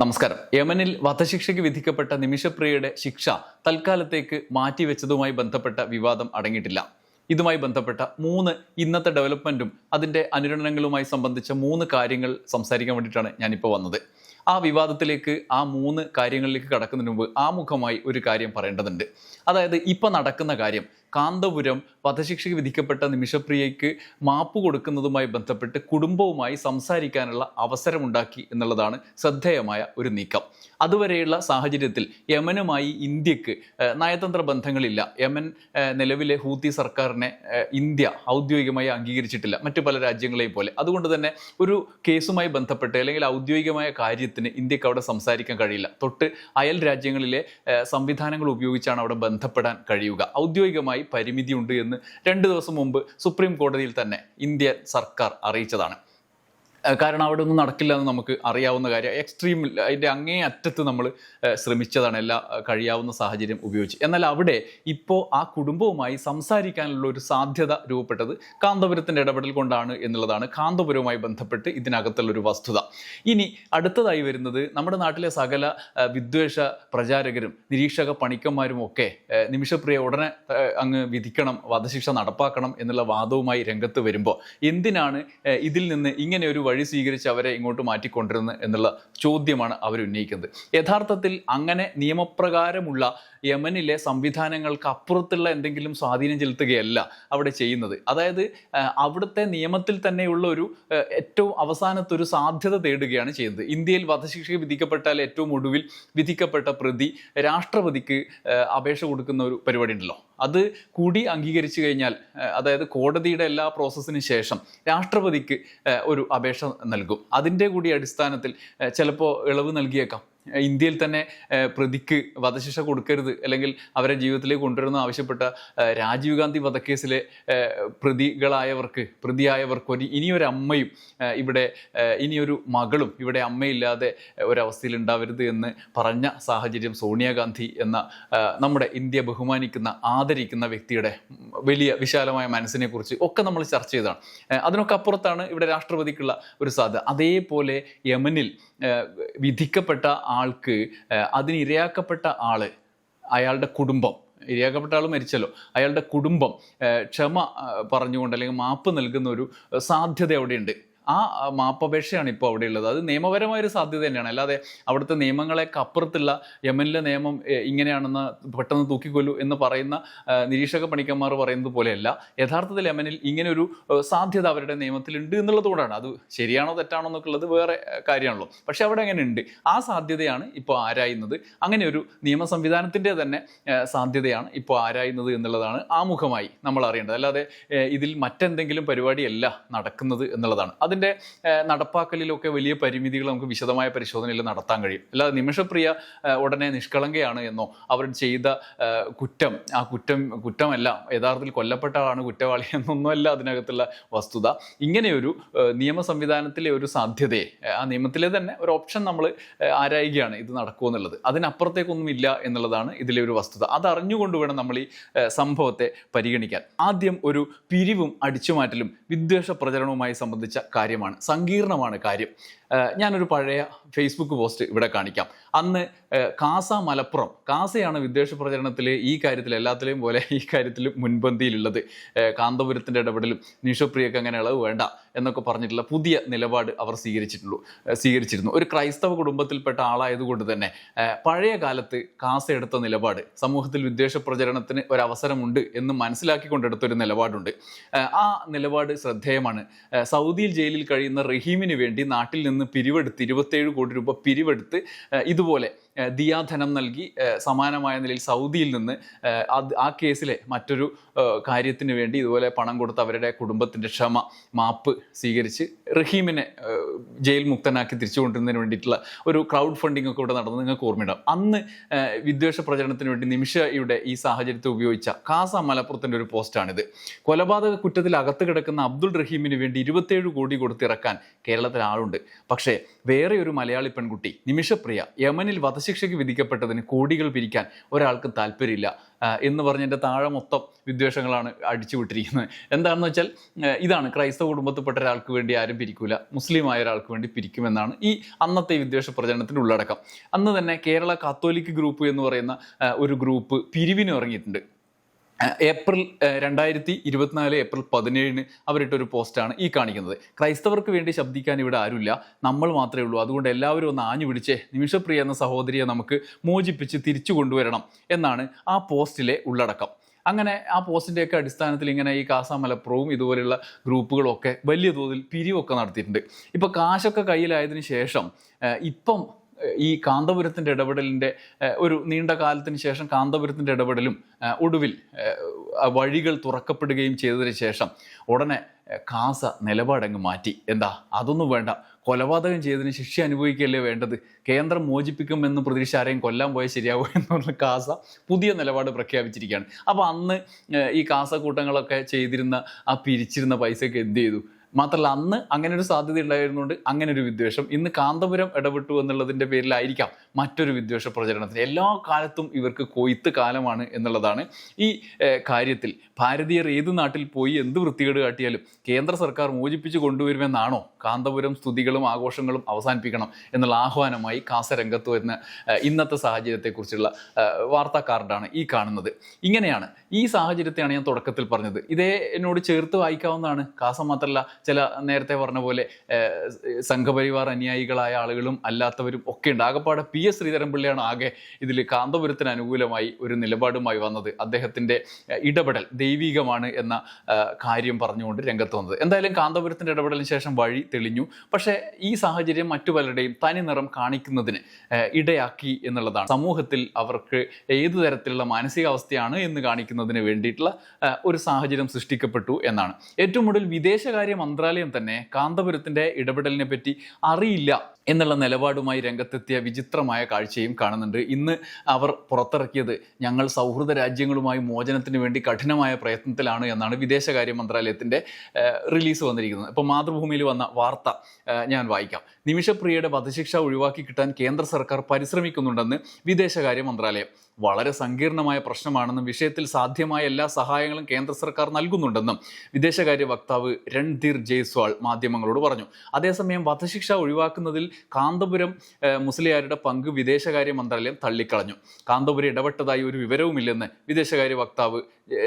നമസ്കാരം. യമനിൽ വധശിക്ഷയ്ക്ക് വിധിക്കപ്പെട്ട നിമിഷപ്രിയയുടെ ശിക്ഷ തൽക്കാലത്തേക്ക് മാറ്റിവെച്ചതുമായി ബന്ധപ്പെട്ട വിവാദം അടങ്ങിയിട്ടില്ല. ഇതുമായി ബന്ധപ്പെട്ട മൂന്ന് ഇന്നത്തെ ഡെവലപ്മെന്റും അതിന്റെ അനുരണനങ്ങളുമായി സംബന്ധിച്ച മൂന്ന് കാര്യങ്ങൾ സംസാരിക്കാൻ വേണ്ടിയിട്ടാണ് ഞാനിപ്പോൾ വന്നത്. ആ വിവാദത്തിലേക്ക് ആ മൂന്ന് കാര്യങ്ങളിലേക്ക് കടക്കുന്നതിന് മുമ്പ് ആമുഖമായി ഒരു കാര്യം പറയേണ്ടതുണ്ട്. അതായത് ഇപ്പം നടക്കുന്ന കാര്യം കാന്തപുരം വധശിക്ഷയ്ക്ക് വിധിക്കപ്പെട്ട നിമിഷപ്രിയയ്ക്ക് മാപ്പ് കൊടുക്കുന്നതുമായി ബന്ധപ്പെട്ട് കുടുംബവുമായി സംസാരിക്കാനുള്ള അവസരമുണ്ടാക്കി എന്നുള്ളതാണ് ശ്രദ്ധേയമായ ഒരു നീക്കം. അതുവരെയുള്ള സാഹചര്യത്തിൽ യമനുമായി ഇന്ത്യയ്ക്ക് നയതന്ത്ര ബന്ധങ്ങളില്ല. യമൻ നിലവിലെ ഹൂത്തി സർക്കാരിനെ ഇന്ത്യ ഔദ്യോഗികമായി അംഗീകരിച്ചിട്ടില്ല. മറ്റു പല രാജ്യങ്ങളെയും പോലെ. അതുകൊണ്ട് തന്നെ ഒരു കേസുമായി ബന്ധപ്പെട്ട് അല്ലെങ്കിൽ ഔദ്യോഗികമായ കാര്യത്തിന് ഇന്ത്യയ്ക്ക് അവിടെ സംസാരിക്കാൻ കഴിയില്ല. തൊട്ട് അയൽ രാജ്യങ്ങളിലെ സംവിധാനങ്ങൾ ഉപയോഗിച്ചാണ് അവിടെ ബന്ധപ്പെടാൻ കഴിയുക. ഔദ്യോഗികമായി പരിമിതിയുണ്ട് എന്ന് രണ്ട് ദിവസം മുമ്പ് സുപ്രീം കോടതിയിൽ തന്നെ ഇന്ത്യൻ സർക്കാർ അറിയിച്ചതാണ്. കാരണം അവിടെ ഒന്നും നടക്കില്ല എന്ന് നമുക്ക് അറിയാവുന്ന കാര്യം. എക്സ്ട്രീം അതിന്റെ അങ്ങേ അറ്റത്ത് നമ്മൾ ശ്രമിച്ചതാണ് എല്ലാ കഴിയാവുന്ന സാഹചര്യം ഉപയോഗിച്ച്. എന്നാൽ അവിടെ ഇപ്പോൾ ആ കുടുംബവുമായി സംസാരിക്കാനുള്ള ഒരു സാധ്യത രൂപപ്പെട്ടത് കാന്തപുരത്തിന്റെ ഇടപെടൽ കൊണ്ടാണ് എന്നുള്ളതാണ് കാന്തപുരവുമായി ബന്ധപ്പെട്ട് ഇതിനകത്തുള്ള ഒരു വസ്തുത. ഇനി അടുത്തതായി വരുന്നത് നമ്മുടെ നാട്ടിലെ സകല വിദ്വേഷ പ്രചാരകരും നിരീക്ഷക പണിക്കന്മാരും ഒക്കെ നിമിഷപ്രിയ ഉടനെ അങ്ങ് വിധിക്കണം വധശിക്ഷ നടപ്പാക്കണം എന്നുള്ള വാദവുമായി രംഗത്ത് വരുമ്പോൾ എന്തിനാണ് ഇതിൽ നിന്ന് ഇങ്ങനെ ഒരു വഴി സ്വീകരിച്ച് അവരെ ഇങ്ങോട്ട് മാറ്റിക്കൊണ്ടിരുന്നത് എന്നുള്ള ചോദ്യമാണ് അവർ ഉന്നയിക്കുന്നത്. യഥാർത്ഥത്തിൽ അങ്ങനെ നിയമപ്രകാരമുള്ള യമനിലെ സംവിധാനങ്ങൾക്ക് അപ്പുറത്തുള്ള എന്തെങ്കിലും സ്വാധീനം ചെലുത്തുകയല്ല അവിടെ ചെയ്യുന്നത്. അതായത് അവിടുത്തെ നിയമത്തിൽ തന്നെയുള്ള ഒരു ഏറ്റവും അവസാനത്തെ ഒരു സാധ്യത തേടുകയാണ് ചെയ്യുന്നത്. ഇന്ത്യയിൽ വധശിക്ഷ വിധിക്കപ്പെട്ടാൽ ഏറ്റവും ഒടുവിൽ വിധിക്കപ്പെട്ട പ്രതി രാഷ്ട്രപതിക്ക് അപേക്ഷ കൊടുക്കുന്ന ഒരു പരിപാടി ഉണ്ടല്ലോ. അത് കൂടി അംഗീകരിച്ചു കഴിഞ്ഞാൽ അതായത് കോടതിയുടെ എല്ലാ പ്രോസസ്സിന് ശേഷം രാഷ്ട്രപതിക്ക് ഒരു അപേക്ഷ നൽകും. അതിന്റെ കൂടി അടിസ്ഥാനത്തിൽ ചിലപ്പോൾ ഇളവ് നൽകിയേക്കാം. ഇന്ത്യയിൽ തന്നെ പ്രതിക്ക് വധശിക്ഷ കൊടുക്കരുത് അല്ലെങ്കിൽ അവരെ ജീവിതത്തിലേക്ക് കൊണ്ടുവരുന്ന ആവശ്യപ്പെട്ട രാജീവ് ഗാന്ധി വധക്കേസിലെ പ്രതികളായവർക്ക് പ്രതിയായവർക്ക് ഒരു ഇനിയൊരു അമ്മയും ഇവിടെ ഇനിയൊരു മകളും ഇവിടെ അമ്മയില്ലാതെ ഒരവസ്ഥയിൽ ഉണ്ടാവരുത് എന്ന് പറഞ്ഞ സാഹചര്യം സോണിയാഗാന്ധി എന്ന നമ്മുടെ ഇന്ത്യ ബഹുമാനിക്കുന്ന ആദരിക്കുന്ന വ്യക്തിയുടെ വലിയ വിശാലമായ മനസ്സിനെ കുറിച്ച് ഒക്കെ നമ്മൾ ചർച്ച ചെയ്തതാണ്. അതിനൊക്കെ അപ്പുറത്താണ് ഇവിടെ രാഷ്ട്രപതിക്കുള്ള ഒരു സാധ്യത. അതേപോലെ യമനിൽ വിധിക്കപ്പെട്ട ആൾക്ക് അതിനിരയാക്കപ്പെട്ട അതിന് ഇരയാക്കപ്പെട്ട ആൾ അയാളുടെ കുടുംബം. ഇരയാക്കപ്പെട്ട ആൾ മരിച്ചല്ലോ. അയാളുടെ കുടുംബം ക്ഷമ പറഞ്ഞുകൊണ്ട് അല്ലെങ്കിൽ മാപ്പ് നൽകുന്ന ഒരു സാധ്യത അവിടെയുണ്ട്. ആ മാപ്പപേക്ഷയാണ് ഇപ്പോൾ അവിടെ ഉള്ളത് അത് നിയമപരമായ ഒരു സാധ്യത തന്നെയാണ്. അല്ലാതെ അവിടുത്തെ നിയമങ്ങളെയൊക്കെ അപ്പുറത്തുള്ള യമനിലെ നിയമം ഇങ്ങനെയാണെന്ന് പെട്ടെന്ന് തൂക്കിക്കൊല്ലു എന്ന് പറയുന്ന നിരീക്ഷക പണിക്കന്മാർ പറയുന്നത് പോലെയല്ല. യഥാർത്ഥത്തിൽ യമനിൽ ഇങ്ങനെ ഒരു ഏഹ് സാധ്യത അവരുടെ നിയമത്തിലുണ്ട് എന്നുള്ളതുകൊണ്ടാണ്. അത് ശരിയാണോ തെറ്റാണോ എന്നൊക്കെയുള്ളത് വേറെ ഏഹ് കാര്യമാണല്ലോ. പക്ഷെ അവിടെ അങ്ങനെ ഉണ്ട് ആ സാധ്യതയാണ് ഇപ്പോൾ ആരായുന്നത്. അങ്ങനെ ഒരു നിയമ സംവിധാനത്തിന്റെ തന്നെ സാധ്യതയാണ് ഇപ്പോൾ ആരായുന്നത് എന്നുള്ളതാണ് ആമുഖമായി നമ്മൾ അറിയേണ്ടത്. അല്ലാതെ ഇതിൽ മറ്റെന്തെങ്കിലും പരിപാടിയല്ല നടക്കുന്നത് എന്നുള്ളതാണ്. അതിന്റെ ഏഹ് നടപ്പാക്കലിലൊക്കെ വലിയ പരിമിതികൾ നമുക്ക് വിശദമായ പരിശോധനയിൽ നടത്താൻ കഴിയും. അല്ലാതെ നിമിഷപ്രിയ ഉടനെ നിഷ്കളങ്കയാണ് എന്നോ അവർ ചെയ്ത കുറ്റം ആ കുറ്റം കുറ്റമല്ല യഥാർത്ഥത്തിൽ കൊല്ലപ്പെട്ട ആളാണ് കുറ്റവാളി എന്നൊന്നുമല്ല അതിനകത്തുള്ള വസ്തുത. ഇങ്ങനെയൊരു നിയമ സംവിധാനത്തിലെ ഒരു സാധ്യതയെ ആ നിയമത്തിലെ തന്നെ ഒരു ഓപ്ഷൻ നമ്മൾ ആരായുകയാണ് ഇത് നടക്കുമോ എന്നുള്ളത്. അതിനപ്പുറത്തേക്കൊന്നും ഇല്ല എന്നുള്ളതാണ് ഇതിലെ ഒരു വസ്തുത. അതറിഞ്ഞുകൊണ്ട് വേണം നമ്മൾ ഈ സംഭവത്തെ പരിഗണിക്കാൻ. ആദ്യം ഒരു പിരിവും അടിച്ചുമാറ്റലും വിദ്വേഷ പ്രചരണവുമായി സംബന്ധിച്ച കാര്യമാണ് സങ്കീർണമാണ് കാര്യം. ഞാനൊരു പഴയ ഫേസ്ബുക്ക് പോസ്റ്റ് ഇവിടെ കാണിക്കാം. അന്ന് കാസ മലപ്പുറം കാസയാണ് വിദ്വേഷ പ്രചരണത്തിൽ ഈ കാര്യത്തിൽ എല്ലാത്തിലെയും പോലെ ഈ കാര്യത്തിൽ മുൻപന്തിയിലുള്ളത്. കാന്തപുരത്തിന്റെ ഇടപെടലും നിഷപ്രിയക്ക് അങ്ങനെ ഇളവ് വേണ്ട എന്നൊക്കെ പറഞ്ഞിട്ടുള്ള പുതിയ നിലപാട് അവർ സ്വീകരിച്ചിട്ടുള്ളൂ സ്വീകരിച്ചിരുന്നു. ഒരു ക്രൈസ്തവ കുടുംബത്തിൽപ്പെട്ട ആളായതുകൊണ്ട് തന്നെ പഴയ കാലത്ത് കാസ എടുത്ത നിലപാട് സമൂഹത്തിൽ വിദ്വേഷ പ്രചരണത്തിന് ഒരു അവസരമുണ്ട് എന്ന് മനസ്സിലാക്കിക്കൊണ്ടെടുത്തൊരു നിലപാടുണ്ട്. ആ നിലപാട് ശ്രദ്ധേയമാണ്. സൗദിയിൽ ജയിലിൽ കഴിയുന്ന റഹീമിന് വേണ്ടി നാട്ടിൽ നിന്ന് പിരിവെടുത്ത് ഇരുപത്തേഴ് കോടി രൂപ പിരിവെടുത്ത് ഇതുപോലെ ദിയാധനം നൽകി സമാനമായ നിലയിൽ സൗദിയിൽ നിന്ന് ആ കേസിലെ മറ്റൊരു കാര്യത്തിന് വേണ്ടി ഇതുപോലെ പണം കൊടുത്ത് അവരുടെ കുടുംബത്തിന്റെ ക്ഷമ മാപ്പ് സ്വീകരിച്ച് റഹീമിനെ ജയിൽ മുക്തനാക്കി തിരിച്ചു കൊണ്ടുവരുന്നതിന് വേണ്ടിയിട്ടുള്ള ഒരു ക്രൗഡ് ഫണ്ടിംഗ് ഒക്കെ ഇവിടെ നടന്നത് നിങ്ങൾക്ക് ഓർമ്മയുണ്ടാവും. അന്ന് വിദ്വേഷ പ്രചരണത്തിന് വേണ്ടി നിമിഷയുടെ ഈ സാഹചര്യത്തെ ഉപയോഗിച്ച കാസ മലപ്പുറത്തിന്റെ ഒരു പോസ്റ്റാണിത്. കൊലപാതക കുറ്റത്തിൽ അകത്ത് കിടക്കുന്ന അബ്ദുൾ റഹീമിന് വേണ്ടി ഇരുപത്തേഴ് കോടി കൊടുത്തിറക്കാൻ കേരളത്തിൽ ആളുണ്ട്. പക്ഷേ വേറെ ഒരു മലയാളി പെൺകുട്ടി നിമിഷപ്രിയ യമനിൽ വധശിക്ഷ വധശിക്ഷയ്ക്ക് വിധിക്കപ്പെട്ടതിന് കോടികൾ പിരിക്കാൻ ഒരാൾക്ക് താല്പര്യമില്ല. എന്ന് പറഞ്ഞതിന്റെ താഴെ മൊത്തം വിദ്വേഷങ്ങളാണ് അടിച്ചു വിട്ടിരിക്കുന്നത് എന്താണെന്ന് വെച്ചാൽ ഇതാണ് ക്രൈസ്തവ കുടുംബത്തിൽപ്പെട്ട ഒരാൾക്ക് വേണ്ടി ആരും പിരിക്കൂല മുസ്ലിമായ ഒരാൾക്ക് വേണ്ടി പിരിക്കുമെന്നാണ് ഈ അന്നത്തെ വിദ്വേഷ പ്രചരണത്തിന്റെ ഉള്ളടക്കം. അന്ന് തന്നെ കേരള കാത്തോലിക് ഗ്രൂപ്പ് എന്ന് പറയുന്ന ഒരു ഗ്രൂപ്പ് പിരിവിന് ഇറങ്ങിയിട്ടുണ്ട്. ഏപ്രിൽ രണ്ടായിരത്തി ഇരുപത്തിനാല് ഏപ്രിൽ പതിനേഴിന് അവരിട്ടൊരു പോസ്റ്റാണ് ഈ കാണിക്കുന്നത്. ക്രൈസ്തവർക്ക് വേണ്ടി ശബ്ദിക്കാൻ ഇവിടെ ആരുമില്ല. നമ്മൾ മാത്രമേ ഉള്ളൂ. അതുകൊണ്ട് എല്ലാവരും ഒന്ന് ആഞ്ഞു പിടിച്ചേ നിമിഷപ്രിയ എന്ന സഹോദരിയെ നമുക്ക് മോചിപ്പിച്ച് തിരിച്ചു കൊണ്ടുവരണം എന്നാണ് ആ പോസ്റ്റിലെ ഉള്ളടക്കം. അങ്ങനെ ആ പോസ്റ്റിന്റെയൊക്കെ അടിസ്ഥാനത്തിൽ ഇങ്ങനെ ഈ കാസ മലപ്പുറവും ഇതുപോലെയുള്ള ഗ്രൂപ്പുകളൊക്കെ വലിയ തോതിൽ പിരിവൊക്കെ നടത്തിയിട്ടുണ്ട്. ഇപ്പോൾ കാശൊക്കെ കയ്യിലായതിനു ശേഷം ഇപ്പം ഈ കാന്തപുരത്തിന്റെ ഇടപെടലിന്റെ ഒരു നീണ്ട കാലത്തിന് ശേഷം കാന്തപുരത്തിന്റെ ഇടപെടലും ഒടുവിൽ വഴികൾ തുറക്കപ്പെടുകയും ചെയ്തതിന് ശേഷം ഉടനെ കാസ നിലപാടങ്ങ് മാറ്റി. എന്താ? അതൊന്നും വേണ്ട. കൊലപാതകം ചെയ്തതിന് ശിക്ഷ അനുഭവിക്കുകയല്ലേ വേണ്ടത്? കേന്ദ്രം മോചിപ്പിക്കുമെന്ന് പ്രതീക്ഷ ആരെയും കൊല്ലാൻ പോയാൽ ശരിയാവും എന്നുള്ള കാസ പുതിയ നിലപാട് പ്രഖ്യാപിച്ചിരിക്കുകയാണ്. അപ്പോൾ അന്ന് ഈ കാസ കൂട്ടങ്ങളൊക്കെ ചെയ്തിരുന്ന ആ പിരിച്ചിരുന്ന പൈസയൊക്കെ എന്ത് ചെയ്തു? മാത്രമല്ല അന്ന് അങ്ങനെ ഒരു സാധ്യത ഉണ്ടായിരുന്നുകൊണ്ട് അങ്ങനെ ഒരു വിദ്വേഷം. ഇന്ന് കാന്തപുരം ഇടപെട്ടു എന്നുള്ളതിന്റെ പേരിലായിരിക്കാം മറ്റൊരു വിദ്വേഷ പ്രചരണത്തിന്. എല്ലാ കാലത്തും ഇവർക്ക് കൊയ്ത്ത് കാലമാണ് എന്നുള്ളതാണ് ഈ കാര്യത്തിൽ. ഭാരതീയർ ഏത് നാട്ടിൽ പോയി എന്ത് വൃത്തികേട് കാട്ടിയാലും കേന്ദ്ര സർക്കാർ മോചിപ്പിച്ചു കൊണ്ടുവരുമെന്നാണോ കാന്തപുരം സ്തുതികളും ആഘോഷങ്ങളും അവസാനിപ്പിക്കണം എന്നുള്ള ആഹ്വാനമായി കാസരംഗത്ത് വരുന്ന ഇന്നത്തെ സാഹചര്യത്തെക്കുറിച്ചുള്ള വാർത്താ കാർഡാണ് ഈ കാണുന്നത്. ഇങ്ങനെയാണ് ഈ സാഹചര്യത്തെയാണ് ഞാൻ തുടക്കത്തിൽ പറഞ്ഞത്. ഇതേ എന്നോട് ചേർത്ത് വായിക്കാവുന്നതാണ്. കാസ മാത്രമല്ല ചില നേരത്തെ പറഞ്ഞ പോലെ സംഘപരിവാർ അനുയായികളായ ആളുകളും അല്ലാത്തവരും ഒക്കെ ഉണ്ട്. ആകപ്പാടെ പി എസ് ശ്രീധരൻപിള്ളയാണ് ആകെ ഇതിൽ കാന്തപുരത്തിന് അനുകൂലമായി ഒരു നിലപാടുമായി വന്നത്. അദ്ദേഹത്തിന്റെ ഇടപെടൽ ദൈവികമാണ് എന്ന കാര്യം പറഞ്ഞുകൊണ്ട് രംഗത്ത് വന്നത്. എന്തായാലും കാന്തപുരത്തിന്റെ ഇടപെടലിന് ശേഷം വഴി തെളിഞ്ഞു. പക്ഷേ ഈ സാഹചര്യം മറ്റു പലരുടെയും തനി നിറം കാണിക്കുന്നതിന് ഇടയാക്കി എന്നുള്ളതാണ്. സമൂഹത്തിൽ അവർക്ക് ഏതു തരത്തിലുള്ള മാനസികാവസ്ഥയാണ് എന്ന് കാണിക്കുന്നതിന് വേണ്ടിയിട്ടുള്ള ഒരു സാഹചര്യം സൃഷ്ടിക്കപ്പെട്ടു എന്നാണ്. ഏറ്റവും കൂടുതൽ വിദേശകാര്യ മന്ത്രാലയം തന്നെ കാന്തപുരത്തിന്റെ ഇടപെടലിനെ പറ്റി അറിയില്ല. എന്നുള്ള നിലപാടുമായി രംഗത്തെത്തിയ വിചിത്രമായ കാഴ്ചയും കാണുന്നുണ്ട്. ഇന്ന് അവർ പുറത്തിറക്കിയത് ഞങ്ങൾ സൗഹൃദ രാജ്യങ്ങളുമായി മോചനത്തിന് വേണ്ടി കഠിനമായ പ്രയത്നത്തിലാണ് എന്നാണ് വിദേശകാര്യ മന്ത്രാലയത്തിന്റെ റിലീസ് വന്നിരിക്കുന്നത്. ഇപ്പോൾ മാതൃഭൂമിയിൽ വന്ന വാർത്ത ഞാൻ വായിക്കാം. നിമിഷപ്രിയയുടെ വധശിക്ഷ ഒഴിവാക്കി കിട്ടാൻ കേന്ദ്ര സർക്കാർ പരിശ്രമിക്കുന്നുണ്ടെന്ന് വിദേശകാര്യ മന്ത്രാലയം. വളരെ സങ്കീർണമായ പ്രശ്നമാണെന്നും വിഷയത്തിൽ സാധ്യമായ എല്ലാ സഹായങ്ങളും കേന്ദ്ര സർക്കാർ നൽകുന്നുണ്ടെന്നും വിദേശകാര്യ വക്താവ് രൺധീർ ജയ്സ്വാൾ മാധ്യമങ്ങളോട് പറഞ്ഞു. അതേസമയം വധശിക്ഷ ഒഴിവാക്കുന്നതിൽ കാന്തപുരം മുസ്ലിയാരുടെ പങ്ക് വിദേശകാര്യ മന്ത്രാലയം തള്ളിക്കളഞ്ഞു. കാന്തപുരം ഇടപെട്ടതായി ഒരു വിവരവുമില്ലെന്ന് വിദേശകാര്യ വക്താവ്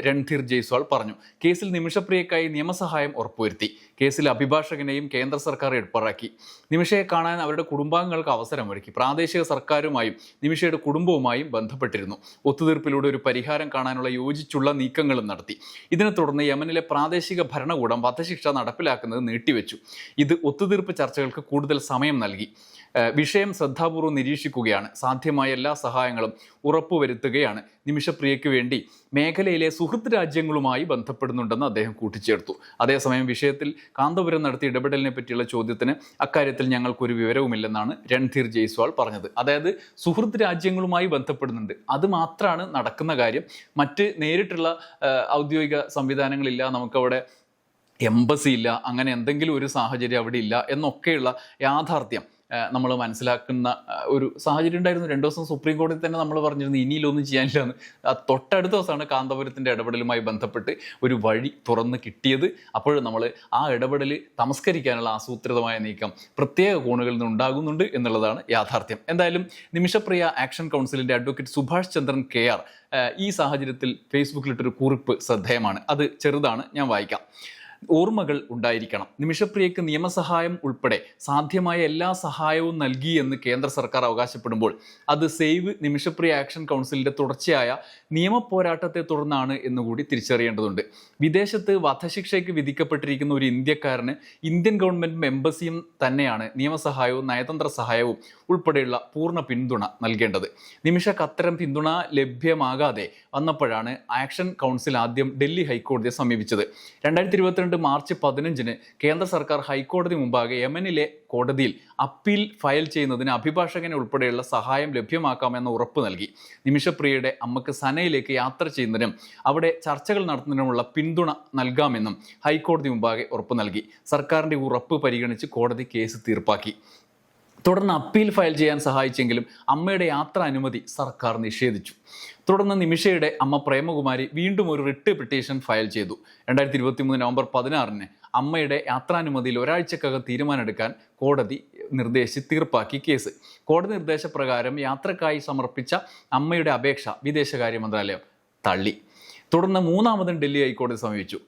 രൺധീർ ജയ്സ്വാൾ പറഞ്ഞു. കേസിൽ നിമിഷപ്രിയക്കായി നിയമസഹായം ഉറപ്പുവരുത്തി. കേസിൽ അഭിഭാഷകനെയും കേന്ദ്ര സർക്കാർ ഏർപ്പാടാക്കി. നിമിഷയെ കാണാൻ അവരുടെ കുടുംബാംഗങ്ങൾക്ക് അവസരമൊരുക്കി പ്രാദേശിക സർക്കാരുമായും നിമിഷയുടെ കുടുംബവുമായും ബന്ധപ്പെട്ടിരുന്നു. ഒത്തുതീർപ്പിലൂടെ ഒരു പരിഹാരം കാണാനുള്ള യോജിച്ചുള്ള നീക്കങ്ങളും നടത്തി. ഇതിനെ തുടർന്ന് യമനിലെ പ്രാദേശിക ഭരണകൂടം വധശിക്ഷ നടപ്പിലാക്കുന്നത് നീട്ടിവെച്ചു. ഇത് ഒത്തുതീർപ്പ് ചർച്ചകൾക്ക് കൂടുതൽ സമയം നൽകി. വിഷയം ശ്രദ്ധാപൂർവം നിരീക്ഷിക്കുകയാണ്. സാധ്യമായ എല്ലാ സഹായങ്ങളും ഉറപ്പുവരുത്തുകയാണ് നിമിഷപ്രിയയ്ക്ക് വേണ്ടി മേഖലയിലെ സുഹൃത്ത് രാജ്യങ്ങളുമായി ബന്ധപ്പെടുന്നുണ്ടെന്ന് അദ്ദേഹം കൂട്ടിച്ചേർത്തു. അതേസമയം വിഷയത്തിൽ കാന്തപുരം നടത്തിയ ഇടപെടലിനെ പറ്റിയുള്ള ചോദ്യത്തിന് അക്കാര്യത്തിൽ ഞങ്ങൾക്കൊരു വിവരവുമില്ലെന്നാണ് രൺധീർ ജയ്സ്വാൾ പറഞ്ഞത്. അതായത് സുഹൃത്ത് രാജ്യങ്ങളുമായി ബന്ധപ്പെടുന്നുണ്ട്. അത് മാത്രമാണ് നടക്കുന്ന കാര്യം. മറ്റ് നേരിട്ടുള്ള ഔദ്യോഗിക സംവിധാനങ്ങളില്ല. നമുക്കവിടെ എംബസി ഇല്ല അങ്ങനെ എന്തെങ്കിലും ഒരു സാഹചര്യം അവിടെ ഇല്ല എന്നൊക്കെയുള്ള യാഥാർത്ഥ്യം. നമ്മൾ മനസ്സിലാക്കുന്ന ഒരു സാഹചര്യം ഉണ്ടായിരുന്നു. രണ്ടു ദിവസം സുപ്രീം കോടതി തന്നെ നമ്മൾ പറഞ്ഞിരുന്നു ഇനിയിലൊന്നും ചെയ്യാനില്ല എന്ന് തൊട്ടടുത്ത ദിവസമാണ് കാന്തപുരത്തിന്റെ ഇടപെടലുമായി ബന്ധപ്പെട്ട് ഒരു വഴി തുറന്ന് കിട്ടിയത്. അപ്പോൾ നമ്മൾ ആ ഇടപെടൽ തമസ്കരിക്കാനുള്ള ആസൂത്രിതമായ നീക്കം പ്രത്യേക കോണുകളിൽ നിന്ന് ഉണ്ടാകുന്നുണ്ട് എന്നുള്ളതാണ് യാഥാർത്ഥ്യം. എന്തായാലും നിമിഷപ്രിയ ആക്ഷൻ കൗൺസിലിന്റെ advocate Subhash Chandran K R ഈ സാഹചര്യത്തിൽ ഫേസ്ബുക്കിലിട്ടൊരു കുറിപ്പ് ശ്രദ്ധേയമാണ്. അത് ചെറുതാണ് ഞാൻ വായിക്കാം. ഓർമ്മകൾ ഉണ്ടായിരിക്കണം. നിമിഷപ്രിയക്ക് നിയമസഹായം ഉൾപ്പെടെ സാധ്യമായ എല്ലാ സഹായവും നൽകി എന്ന് കേന്ദ്ര സർക്കാർ അവകാശപ്പെടുമ്പോൾ അത് സേവ് നിമിഷപ്രിയ ആക്ഷൻ കൗൺസിലിന്റെ തുടർച്ചയായ നിയമ പോരാട്ടത്തെ തുടർന്നാണ് എന്നുകൂടി തിരിച്ചറിയേണ്ടതുണ്ട്. വിദേശത്ത് വധശിക്ഷയ്ക്ക് വിധിക്കപ്പെട്ടിരിക്കുന്ന ഒരു ഇന്ത്യക്കാരന് ഇന്ത്യൻ ഗവൺമെന്റും എംബസിയും തന്നെയാണ് നിയമസഹായവും നയതന്ത്ര സഹായവും ഉൾപ്പെടെയുള്ള പൂർണ പിന്തുണ നൽകേണ്ടത്. നിമിഷക്ക് അത്തരം പിന്തുണ ലഭ്യമാകാതെ വന്നപ്പോഴാണ് ആക്ഷൻ കൗൺസിൽ ആദ്യം ഡൽഹി ഹൈക്കോടതിയെ സമീപിച്ചത്. രണ്ടായിരത്തി ഇരുപത്തിരണ്ട് മാർച്ച് പതിനഞ്ചിന് കേന്ദ്ര സർക്കാർ ഹൈക്കോടതി മുമ്പാകെ യമനിലെ കോടതിയിൽ അപ്പീൽ ഫയൽ ചെയ്യുന്നതിന് അഭിഭാഷകനെ ഉൾപ്പെടെയുള്ള സഹായം ലഭ്യമാക്കാമെന്ന ഉറപ്പ് നൽകി. നിമിഷപ്രിയയുടെ അമ്മയ്ക്ക് സനയിലേക്ക് യാത്ര ചെയ്യുന്നതിനും അവിടെ ചർച്ചകൾ നടത്തുന്നതിനുമുള്ള പിന്തുണ നൽകാമെന്നും ഹൈക്കോടതി മുമ്പാകെ ഉറപ്പ് നൽകി. സർക്കാരിന്റെ ഉറപ്പ് പരിഗണിച്ച് കോടതി കേസ് തീർപ്പാക്കി. തുടർന്ന് അപ്പീൽ ഫയൽ ചെയ്യാൻ സഹായിച്ചെങ്കിലും അമ്മയുടെ യാത്ര അനുമതി സർക്കാർ നിഷേധിച്ചു. തുടർന്ന് നിമിഷയുടെ അമ്മ പ്രേമകുമാരി വീണ്ടും ഒരു റിട്ട് പെറ്റീഷൻ ഫയൽ ചെയ്തു. രണ്ടായിരത്തി ഇരുപത്തി മൂന്ന് നവംബർ പതിനാറിന് അമ്മയുടെ യാത്രാനുമതിയിൽ ഒരാഴ്ചക്കകം തീരുമാനമെടുക്കാൻ കോടതി നിർദ്ദേശി തീർപ്പാക്കി കേസ്. കോടതി നിർദ്ദേശപ്രകാരം യാത്രക്കായി സമർപ്പിച്ച അമ്മയുടെ അപേക്ഷ വിദേശകാര്യ മന്ത്രാലയം തള്ളി. തുടർന്ന് മൂന്നാമതും ഡൽഹി ഹൈക്കോടതി സമീപിച്ചു.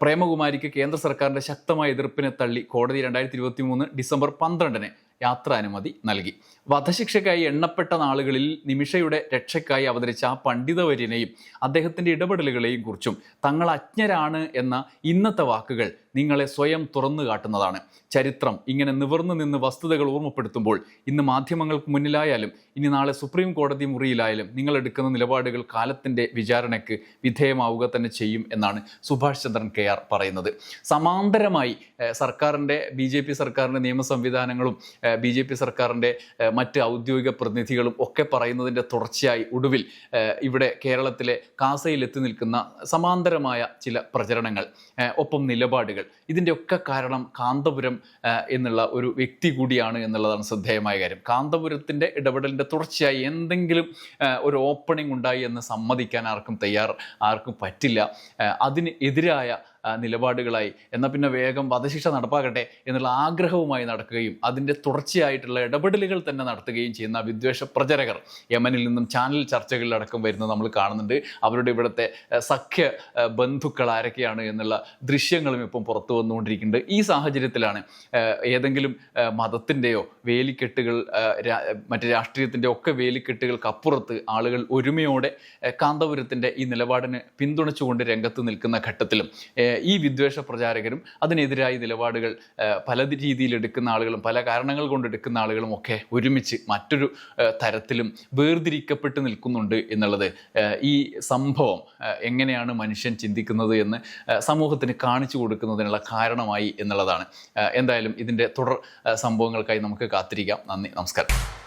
പ്രേമകുമാരിക്ക് കേന്ദ്ര സർക്കാരിന്റെ ശക്തമായ എതിർപ്പിനെ തള്ളി കോടതി രണ്ടായിരത്തി ഇരുപത്തി മൂന്ന് ഡിസംബർ പന്ത്രണ്ടിന് യാത്രാനുമതി നൽകി. വധശിക്ഷയ്ക്കായി എണ്ണപ്പെട്ട നാളുകളിൽ നിമിഷയുടെ രക്ഷയ്ക്കായി അവതരിച്ച ആ പണ്ഡിതവര്യനെയും അദ്ദേഹത്തിന്റെ ഇടപെടലുകളെയും കുറിച്ചും തങ്ങൾ അജ്ഞരാണ് എന്ന ഇന്നത്തെ വാക്കുകൾ നിങ്ങളെ സ്വയം തുറന്നു കാട്ടുന്നതാണ്. ചരിത്രം ഇങ്ങനെ നിവർന്നു നിന്ന് വസ്തുതകൾ ഓർമ്മപ്പെടുത്തുമ്പോൾ ഇന്ന് മാധ്യമങ്ങൾക്ക് മുന്നിലായാലും ഇനി നാളെ സുപ്രീം കോടതി മുറിയിലായാലും നിങ്ങൾ എടുക്കുന്ന നിലപാടുകൾ കാലത്തിന്റെ വിചാരണയ്ക്ക് വിധേയമാവുക തന്നെ ചെയ്യും എന്നാണ് സുഭാഷ് ചന്ദ്രൻ കെ ആർ പറയുന്നത്. സമാന്തരമായി സർക്കാരിന്റെ ബി ജെ പി സർക്കാരിന്റെ നിയമ സംവിധാനങ്ങളും ബി ജെ പി സർക്കാരിന്റെ മറ്റ് ഔദ്യോഗിക പ്രതിനിധികളും ഒക്കെ പറയുന്നതിന്റെ തുടർച്ചയായി ഒടുവിൽ ഇവിടെ കേരളത്തിലെ കാസയിൽ എത്തി നിൽക്കുന്ന സമാന്തരമായ ചില പ്രചരണങ്ങൾ ഒപ്പം നിലപാടുകൾ. ഇതിന്റെയൊക്കെ കാരണം കാന്തപുരം എന്നുള്ള ഒരു വ്യക്തി കൂടിയാണ് എന്നുള്ളതാണ് ശ്രദ്ധേയമായ കാര്യം. കാന്തപുരത്തിന്റെ ഇടപെടലിന്റെ തുടർച്ചയായി എന്തെങ്കിലും ഒരു ഓപ്പണിംഗ് ഉണ്ടായി എന്ന് സമ്മതിക്കാൻ ആർക്കും തയ്യാർ ആർക്കും പറ്റില്ല. അതിന് എതിരായ നിലപാടുകളായി. എന്നാൽ പിന്നെ വേഗം വധശിക്ഷ നടപ്പാക്കട്ടെ എന്നുള്ള ആഗ്രഹവുമായി നടക്കുകയും അതിന്റെ തുടർച്ചയായിട്ടുള്ള ഇടപെടലുകൾ തന്നെ നടത്തുകയും ചെയ്യുന്ന വിദ്വേഷ പ്രചരകർ യമനിൽ നിന്നും ചാനൽ ചർച്ചകളിലടക്കം വരുന്നത് നമ്മൾ കാണുന്നുണ്ട്. അവരുടെ ഇവിടുത്തെ സഖ്യ ബന്ധുക്കൾ ആരൊക്കെയാണ് എന്നുള്ള ദൃശ്യങ്ങളും ഇപ്പം പുറത്തു വന്നുകൊണ്ടിരിക്കുന്നുണ്ട്. ഈ സാഹചര്യത്തിലാണ് ഏതെങ്കിലും മതത്തിന്റെയോ വേലിക്കെട്ടുകൾ മറ്റു രാഷ്ട്രീയത്തിന്റെ ഒക്കെ വേലിക്കെട്ടുകൾക്കപ്പുറത്ത് ആളുകൾ ഒരുമയോടെ കാന്തപുരത്തിന്റെ ഈ നിലപാടിന് പിന്തുണച്ചുകൊണ്ട് രംഗത്ത് നിൽക്കുന്ന ഘട്ടത്തിലും ഈ വിദ്വേഷ പ്രചാരകരും അതിനെതിരായി നിലപാടുകൾ പല രീതിയിൽ എടുക്കുന്ന ആളുകളും പല കാരണങ്ങൾ കൊണ്ട് എടുക്കുന്ന ആളുകളും ഒക്കെ ഒരുമിച്ച് മറ്റൊരു തരത്തിലും വേർതിരിക്കപ്പെട്ട് നിൽക്കുന്നുണ്ട് എന്നുള്ളത് ഈ സംഭവം എങ്ങനെയാണ് മനുഷ്യൻ ചിന്തിക്കുന്നത് എന്ന് സമൂഹത്തിന് കാണിച്ചു കൊടുക്കുന്നതിനുള്ള കാരണമായി എന്നുള്ളതാണ്. എന്തായാലും ഇതിന്റെ തുടർ സംഭവങ്ങൾക്കായി നമുക്ക് കാത്തിരിക്കാം. നന്ദി നമസ്കാരം.